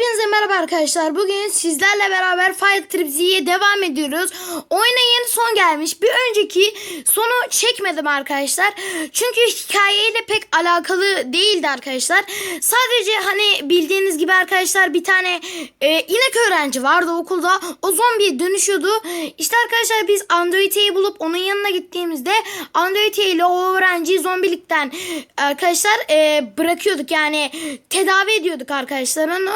Hepinize merhaba arkadaşlar. Bugün sizlerle beraber Fight Trip Z'ye devam ediyoruz. Oyuna yeni son gelmiş. Bir önceki sonu çekmedim arkadaşlar. Çünkü hikayeyle pek alakalı değildi arkadaşlar. Sadece hani bildiğiniz gibi arkadaşlar bir tane e, inek öğrenci vardı okulda. O zombiye dönüşüyordu. İşte arkadaşlar biz Android'i bulup onun yanına gittiğimizde Android ile o öğrenciyi zombilikten arkadaşlar e, bırakıyorduk. Yani tedavi ediyorduk arkadaşlar onu.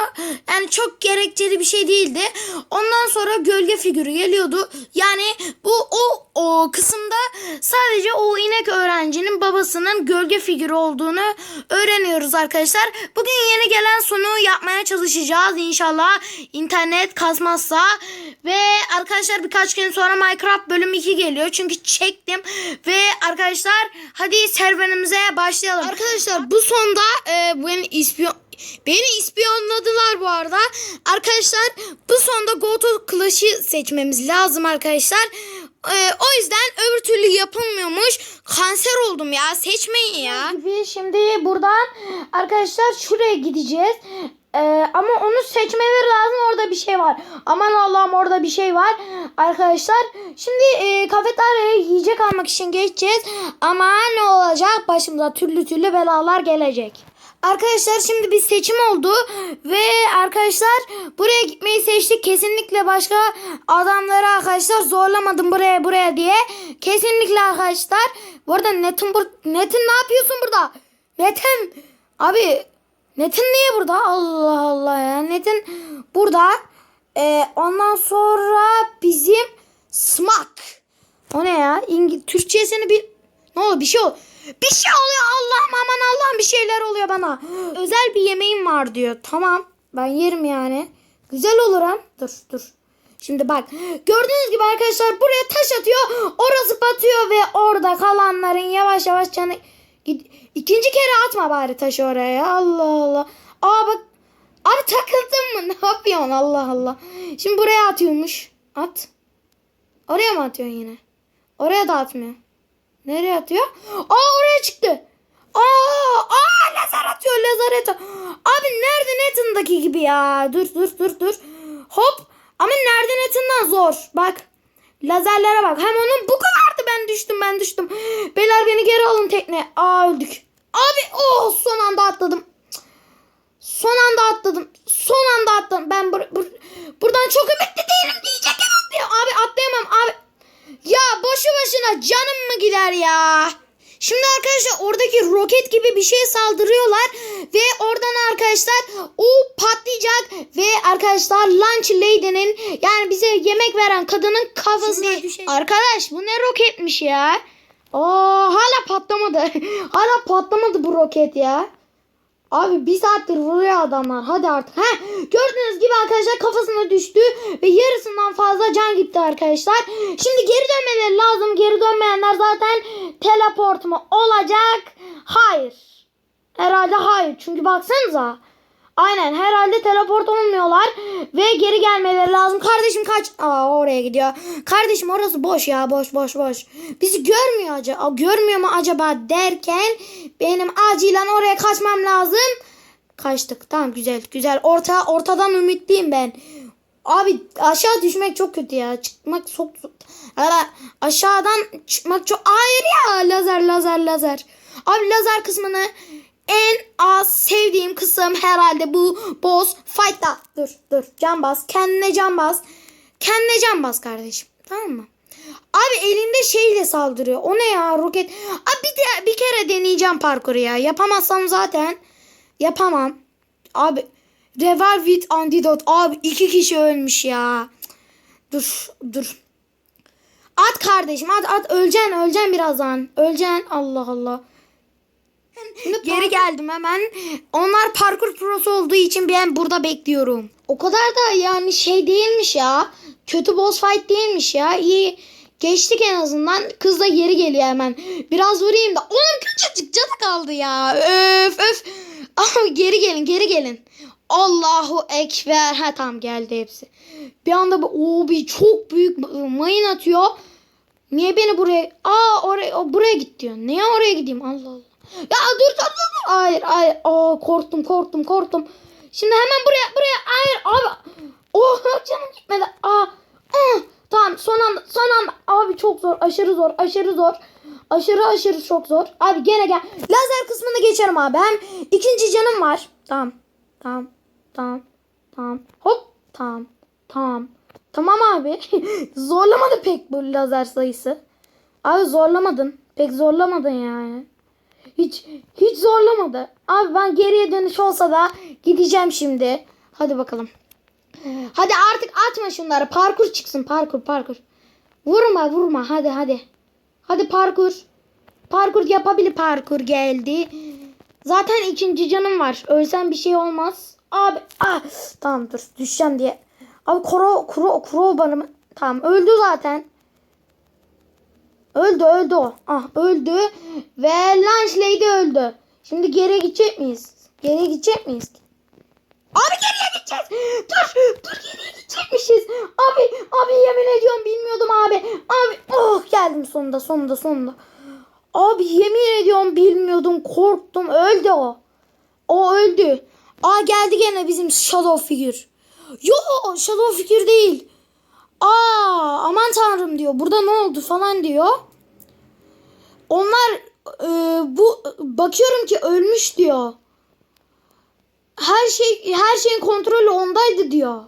Yani çok gerekçeli bir şey değildi. Ondan sonra gölge figürü geliyordu. Yani bu o o kısımda sadece o inek öğrencinin babasının gölge figürü olduğunu öğreniyoruz arkadaşlar. Bugün yeni gelen sonu yapmaya çalışacağız inşallah. internet kasmazsa ve arkadaşlar birkaç gün sonra Minecraft bölüm 2 geliyor. Çünkü çektim ve arkadaşlar hadi serverimize başlayalım. Arkadaşlar bu sonda e, beni ispiyon Beni ispiyonladılar bu arada. Arkadaşlar bu sonda Go to Clash'ı seçmemiz lazım arkadaşlar. Ee, o yüzden öbür türlü yapılmıyormuş. Kanser oldum ya. Seçmeyin ya. Şimdi buradan arkadaşlar şuraya gideceğiz. Ee, ama onu seçmeleri lazım. Orada bir şey var. Aman Allah'ım orada bir şey var. Arkadaşlar şimdi e, kafeteryaya yiyecek almak için geçeceğiz. Ama ne olacak? Başımıza türlü türlü belalar gelecek. Arkadaşlar şimdi bir seçim oldu ve arkadaşlar buraya gitmeyi seçtik. Kesinlikle başka adamları arkadaşlar zorlamadım buraya buraya diye. Kesinlikle arkadaşlar. Bu arada Netin, bur Netin ne yapıyorsun burada? Netin abi Netin niye burada? Allah Allah ya. Netin burada. Ee, ondan sonra bizim Smak. O ne ya? İngi Türkçesini bir ne oldu? Bir şey oldu. Bir şey oluyor Allah'ım aman Allah'ım bir şeyler oluyor bana. Özel bir yemeğim var diyor. Tamam ben yerim yani. Güzel olur ha. Dur dur. Şimdi bak gördüğünüz gibi arkadaşlar buraya taş atıyor. Orası batıyor ve orada kalanların yavaş yavaş canı... İkinci kere atma bari taşı oraya. Allah Allah. Aa bak. Abi takıldın mı? Ne yapıyorsun Allah Allah. Şimdi buraya atıyormuş. At. Oraya mı atıyorsun yine? Oraya da atmıyor. Nereye atıyor? Aa oraya çıktı. Aa, aa lazer atıyor lazer atıyor. Abi nerede Nathan'daki gibi ya. Dur dur dur dur. Hop. Ama nerede Nathan'dan zor. Bak. Lazerlere bak. Hem onun bu kadardı ben düştüm ben düştüm. Beyler beni geri alın tekne. Aa öldük. Abi oh son anda atladım. Son anda atladım. Son anda atladım. Ben bur bur buradan çok ümitli değilim diyecekken atlıyorum. Abi atlayamam abi. Ya boşu başına canım mı gider ya? Şimdi arkadaşlar oradaki roket gibi bir şey saldırıyorlar ve oradan arkadaşlar o patlayacak ve arkadaşlar Lunch Lady'nin yani bize yemek veren kadının kafasına düşecek. Arkadaş bu ne roketmiş ya? Aa hala patlamadı. hala patlamadı bu roket ya. Abi bir saattir vuruyor adamlar. Hadi artık. Heh, gördüğünüz gibi arkadaşlar kafasına düştü. Ve yarısından fazla can gitti arkadaşlar. Şimdi geri dönmeleri lazım. Geri dönmeyenler zaten teleport mu olacak? Hayır. Herhalde hayır. Çünkü baksanıza. Aynen herhalde teleport olmuyorlar. Ve geri gelmeleri lazım. Kardeşim kaç. Aa oraya gidiyor. Kardeşim orası boş ya. Boş boş boş. Bizi görmüyor acaba. Görmüyor mu acaba derken benim acilen oraya kaçmam lazım. Kaçtık. Tamam güzel güzel. Orta ortadan ümitliyim ben. Abi aşağı düşmek çok kötü ya. Çıkmak çok Ara, aşağıdan çıkmak çok hayır ya lazer lazer lazer. Abi lazer kısmını en az sevdiğim kısım herhalde bu boss fight'ta. Dur dur can bas. Kendine can bas. Kendine can bas kardeşim. Tamam mı? Abi elinde şeyle saldırıyor. O ne ya roket? Abi bir, de, bir kere deneyeceğim parkuru ya. Yapamazsam zaten yapamam. Abi Revive with Antidote. Abi iki kişi ölmüş ya. Dur dur. At kardeşim at at öleceksin öleceksin birazdan. Öleceksin Allah Allah. Geri geldim hemen. Onlar parkur prosu olduğu için ben burada bekliyorum. O kadar da yani şey değilmiş ya. Kötü boss fight değilmiş ya. İyi geçtik en azından. Kız da geri geliyor hemen. Biraz vurayım da. Oğlum küçücük canı kaldı ya. Öf öf. Ama geri gelin geri gelin. Allahu Ekber. Ha tamam geldi hepsi. Bir anda o bir çok büyük mayın atıyor. Niye beni buraya... Aa oraya buraya git diyor. Niye oraya gideyim? Allah Allah. Ya dur dur dur. Hayır hayır. Aa korktum korktum korktum. Şimdi hemen buraya buraya hayır abi. Oh canım gitmedi. Aa, ah, tamam son anda son anda. Abi çok zor aşırı zor aşırı zor. Aşırı aşırı çok zor. Abi gene gel. Lazer kısmını geçerim abi. Hem ikinci canım var. Tamam. Tamam. Tamam. Tamam. Hop. Tamam. Tamam. Tamam abi. Zorlamadı pek bu lazer sayısı. Abi zorlamadın. Pek zorlamadın yani. Hiç hiç zorlamadı. Abi ben geriye dönüş olsa da gideceğim şimdi. Hadi bakalım. Hadi artık atma şunları. Parkur çıksın. Parkur parkur. Vurma vurma. Hadi hadi. Hadi parkur. Parkur yapabilir parkur geldi. Zaten ikinci canım var. Ölsem bir şey olmaz. Abi ah tamam dur düşeceğim diye. Abi kuro kuro kuro bana mı? Tamam öldü zaten. Öldü öldü o. Ah öldü. Ve Lunch Lady öldü. Şimdi geriye gidecek miyiz? Geriye gidecek miyiz? Abi geriye gideceğiz. Dur dur geriye gidecekmişiz. Abi abi yemin ediyorum bilmiyordum abi. Abi oh geldim sonunda sonunda sonunda. Abi yemin ediyorum bilmiyordum korktum öldü o. O öldü. Aa geldi gene bizim Shadow figür. Yo Shadow figür değil. Aa aman tanrım diyor. Burada ne oldu falan diyor. Onlar e, bu bakıyorum ki ölmüş diyor. Her şey her şeyin kontrolü ondaydı diyor.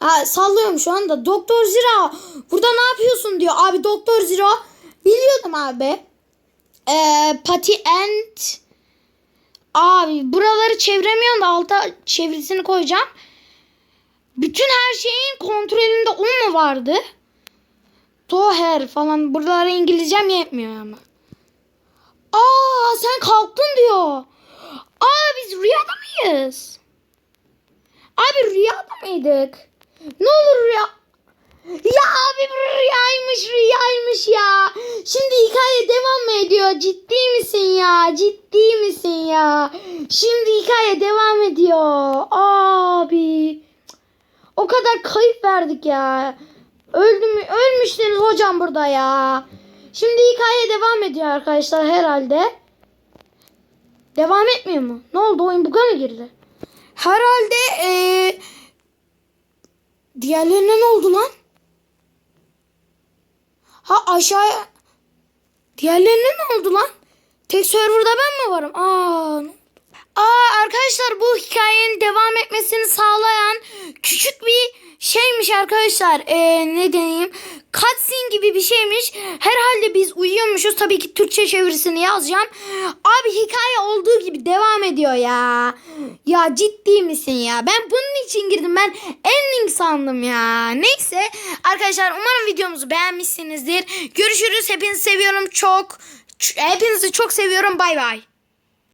Ha, sallıyorum şu anda. Doktor Zira burada ne yapıyorsun diyor. Abi Doktor Zira biliyordum abi. Ee, Patty and Abi buraları çeviremiyorum da alta çevirisini koyacağım. Bütün her şeyin kontrolünde o mu vardı? Toher falan. Buralara İngilizcem yetmiyor ama. Aa sen kalktın diyor. Aa biz rüyada mıyız? Abi rüyada mıydık? Ne olur rüya... Ya abi bu rüyaymış rüyaymış ya. Şimdi hikaye devam mı ediyor? Ciddi misin ya? Ciddi misin ya? Şimdi hikaye devam ediyor. Abi. O kadar kayıp verdik ya. Öldü mü? Ölmüşsünüz hocam burada ya. Şimdi hikaye devam ediyor arkadaşlar herhalde. Devam etmiyor mu? Ne oldu? Oyun buga mı girdi? Herhalde eee diğerlerine ne oldu lan? Ha aşağıya diğerlerine ne oldu lan? Tek serverda ben mi varım? Aa arkadaşlar bu hikayenin devam etmesini sağlayan küçük bir şeymiş arkadaşlar. Ee, ne deneyim? Cutscene gibi bir şeymiş. Herhalde biz uyuyormuşuz. Tabii ki Türkçe çevirisini yazacağım. Abi hikaye olduğu gibi devam ediyor ya. Ya ciddi misin ya? Ben bunun için girdim. Ben ending sandım ya. Neyse arkadaşlar umarım videomuzu beğenmişsinizdir. Görüşürüz. Hepinizi seviyorum çok. Hepinizi çok seviyorum. Bay bay.